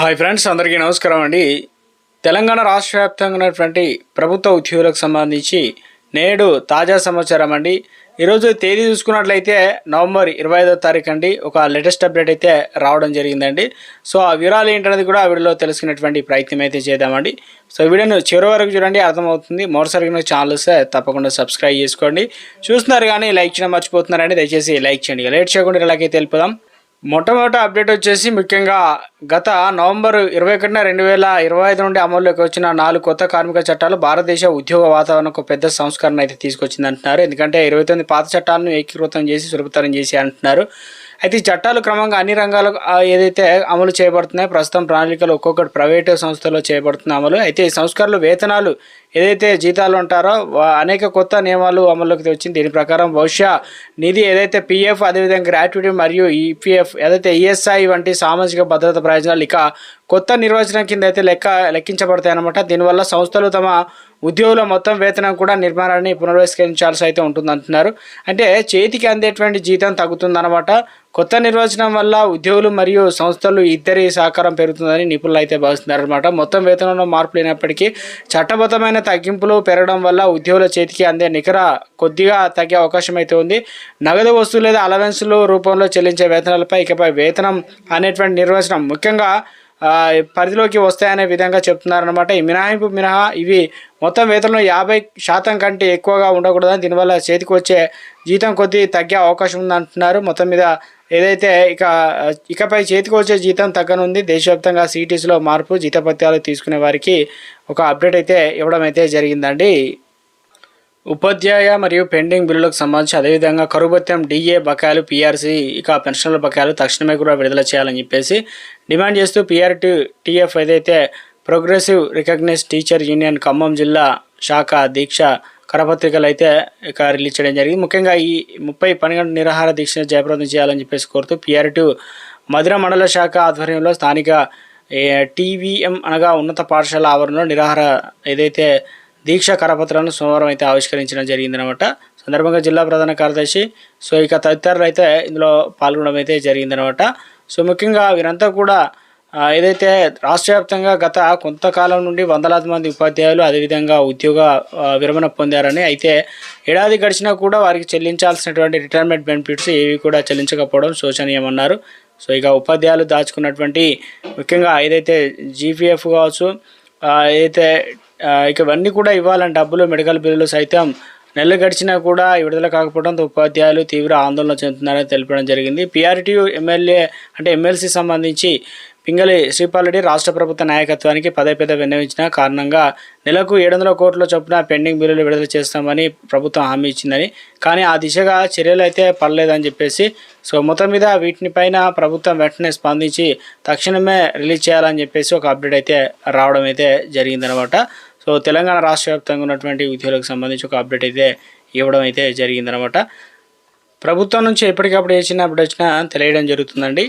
Hi friends అందరికీ నమస్కారం అండి. తెలంగాణ రాష్ట్ర వ్యాప్తంగా ఉన్నటువంటి ప్రభుత్వ ఉద్యోగులకు సంబంధించి నేడు తాజా సమాచారం అండి. ఈరోజు తేదీ చూసుకున్నట్లయితే నవంబర్ ఇరవై ఐదో తారీఖు అండి. ఒక లేటెస్ట్ అప్డేట్ అయితే రావడం జరిగిందండి. సో ఆ వివరాలు ఏంటనేది కూడా ఆ వీడియోలో తెలుసుకునేటువంటి ప్రయత్నం అయితే చేద్దామండి. సో వీడియోను చివరి వరకు చూడండి అర్థమవుతుంది. మరోసారి ఛానల్ వస్తే తప్పకుండా సబ్స్క్రైబ్ చేసుకోండి. చూస్తున్నారు కానీ లైక్ చేయడం మర్చిపోతున్నారండి. దయచేసి లైక్ చేయండి. లేట్ చేయకుండా ఇలాగైతే వెళ్ళిపోదాం. మొట్టమొదటి అప్డేట్ వచ్చేసి ముఖ్యంగా గత నవంబర్ ఇరవై ఒకటిన రెండు వేల ఇరవై ఐదు నుండి అమల్లోకి వచ్చిన నాలుగు కొత్త కార్మిక చట్టాలు భారతదేశ ఉద్యోగ వాతావరణకు పెద్ద సంస్కరణ అయితే తీసుకొచ్చింది అంటున్నారు ఎందుకంటే ఇరవై తొమ్మిది పాత చట్టాలను ఏకీకృతం చేసి సులభతరం చేసి అంటున్నారు. అయితే ఈ చట్టాలు క్రమంగా అన్ని రంగాలకు ఏదైతే అమలు చేయబడుతున్నాయో ప్రస్తుతం ప్రణాళికలు ఒక్కొక్కటి ప్రైవేటు సంస్థలో చేయబడుతున్న అమలు. అయితే ఈ సంస్కరణలు వేతనాలు ఏదైతే జీతాలు ఉంటారో అనేక కొత్త నియమాలు అమల్లోకి వచ్చింది దీని ప్రకారం భవిష్య నిధి ఏదైతే పిఎఫ్ అదేవిధంగా గ్రాట్యుటీ మరియు ఈపీఎఫ్ ఏదైతే ఈఎస్ఐ వంటి సామాజిక భద్రత ప్రయోజనాలు ఇక కొత్త నిర్వచనం కింద అయితే లెక్క లెక్కించబడతాయన్నమాట దీనివల్ల సంస్థలు తమ ఉద్యోగుల మొత్తం వేతనం కూడా నిర్మాణాన్ని పునర్వస్కరించాల్సి అయితే ఉంటుంది అంటున్నారు అంటే చేతికి అందేటువంటి జీతం తగ్గుతుందన్నమాట. కొత్త నిర్వచనం వల్ల ఉద్యోగులు మరియు సంస్థలు ఇద్దరి సహకారం పెరుగుతుందని నిపుణులు అయితే భావిస్తున్నారు అనమాట మొత్తం వేతనంలో మార్పు లేనప్పటికీ చట్టబద్ధమైన తగ్గింపులు పెరగడం వల్ల ఉద్యోగుల చేతికి అందే నికర కొద్దిగా తగ్గే అవకాశం అయితే ఉంది. నగదు వస్తువులు లేదా అలవెన్సులు రూపంలో చెల్లించే వేతనాలపై ఇకపై వేతనం అనేటువంటి నిర్వచనం ముఖ్యంగా పరిధిలోకి వస్తాయనే విధంగా చెప్తున్నారనమాట ఈ మినహాయింపు మినహా ఇవి మొత్తం వేతనంలో యాభై శాతం కంటే ఎక్కువగా ఉండకూడదని దీనివల్ల చేతికి వచ్చే జీతం కొద్ది తగ్గే అవకాశం ఉంది అంటున్నారు మొత్తం మీద ఏదైతే ఇక ఇకపై చేతికి వచ్చే జీతం తగ్గనుంది దేశవ్యాప్తంగా సిటీస్లో మార్పు జీతపత్యాలు తీసుకునే వారికి ఒక అప్డేట్ అయితే ఇవ్వడం అయితే జరిగిందండి. ఉపాధ్యాయ మరియు పెండింగ్ బిల్లులకు సంబంధించి అదేవిధంగా కరుభత్యం డిఏ బకాయిలు పీఆర్సీ ఇక పెన్షన్ల బకాయిలు తక్షణమే కూడా విడుదల చేయాలని చెప్పేసి డిమాండ్ చేస్తూ పీఆర్టీ టీఎఫ్ ఏదైతే progressive recognise teacher union Khammam జిల్లా శాఖ దీక్ష కరపత్రికలు అయితే ఇక రిలీజ్ చేయడం జరిగింది. ముఖ్యంగా ఈ ముప్పై పన్నెండు నిరాహార దీక్షను జయప్రదం చేయాలని చెప్పేసి కోరుతూ పీఆర్టీ మధుర మండల శాఖ ఆధ్వర్యంలో స్థానిక టీవీఎం అనగా ఉన్నత పాఠశాల ఆవరణలో నిరాహార ఏదైతే దీక్ష కరపత్రాలను సోమవారం అయితే ఆవిష్కరించడం జరిగిందనమాట. సందర్భంగా జిల్లా ప్రధాన కార్యదర్శి సో ఇక తదితరులు అయితే ఇందులో పాల్గొనడం అయితే జరిగిందనమాట. సో ముఖ్యంగా వీరంతా కూడా ఏదైతే రాష్ట్ర వ్యాప్తంగా గత కొంతకాలం నుండి వందలాది మంది ఉపాధ్యాయులు అదేవిధంగా ఉద్యోగ విరమణ పొందారని అయితే ఏడాది గడిచినా కూడా వారికి చెల్లించాల్సినటువంటి రిటైర్మెంట్ బెనిఫిట్స్ ఏవి కూడా చెల్లించకపోవడం శోచనీయమన్నారు. సో ఇక ఉపాధ్యాయులు దాచుకున్నటువంటి ముఖ్యంగా ఏదైతే జీపీఎఫ్ కావచ్చు ఏదైతే ఇక ఇవన్నీ కూడా ఇవ్వాలని డబ్బులు మెడికల్ బిల్లులు సైతం నెలలు గడిచినా కూడా విడుదల కాకపోవడంతో ఉపాధ్యాయులు తీవ్ర ఆందోళన చెందుతున్నారని తెలపడం జరిగింది. పీఆర్టీయూ ఎమ్మెల్యే అంటే ఎమ్మెల్సీ సంబంధించి పింగళి శ్రీపాల్రెడ్డి రాష్ట్ర ప్రభుత్వ నాయకత్వానికి పదే పదే విన్నవించిన కారణంగా నెలకు ఏడు వందల కోట్ల చొప్పున పెండింగ్ బిల్లులు విడుదల చేస్తామని ప్రభుత్వం హామీ ఇచ్చిందని. కానీ ఆ దిశగా చర్యలు అయితే పడలేదని చెప్పేసి సో మొత్తం మీద వీటిని పైన ప్రభుత్వం వెంటనే స్పందించి తక్షణమే రిలీజ్ చేయాలని చెప్పేసి ఒక అప్డేట్ అయితే రావడం అయితే జరిగిందనమాట. సో తెలంగాణ రాష్ట్ర వ్యాప్తంగా ఉన్నటువంటి ఉద్యోగులకు సంబంధించి ఒక అప్డేట్ అయితే ఇవ్వడం అయితే జరిగిందనమాట. ప్రభుత్వం నుంచి ఎప్పటికప్పుడు ఏ చిన్న అప్డేట్ వచ్చినా తెలియడం జరుగుతుందండి.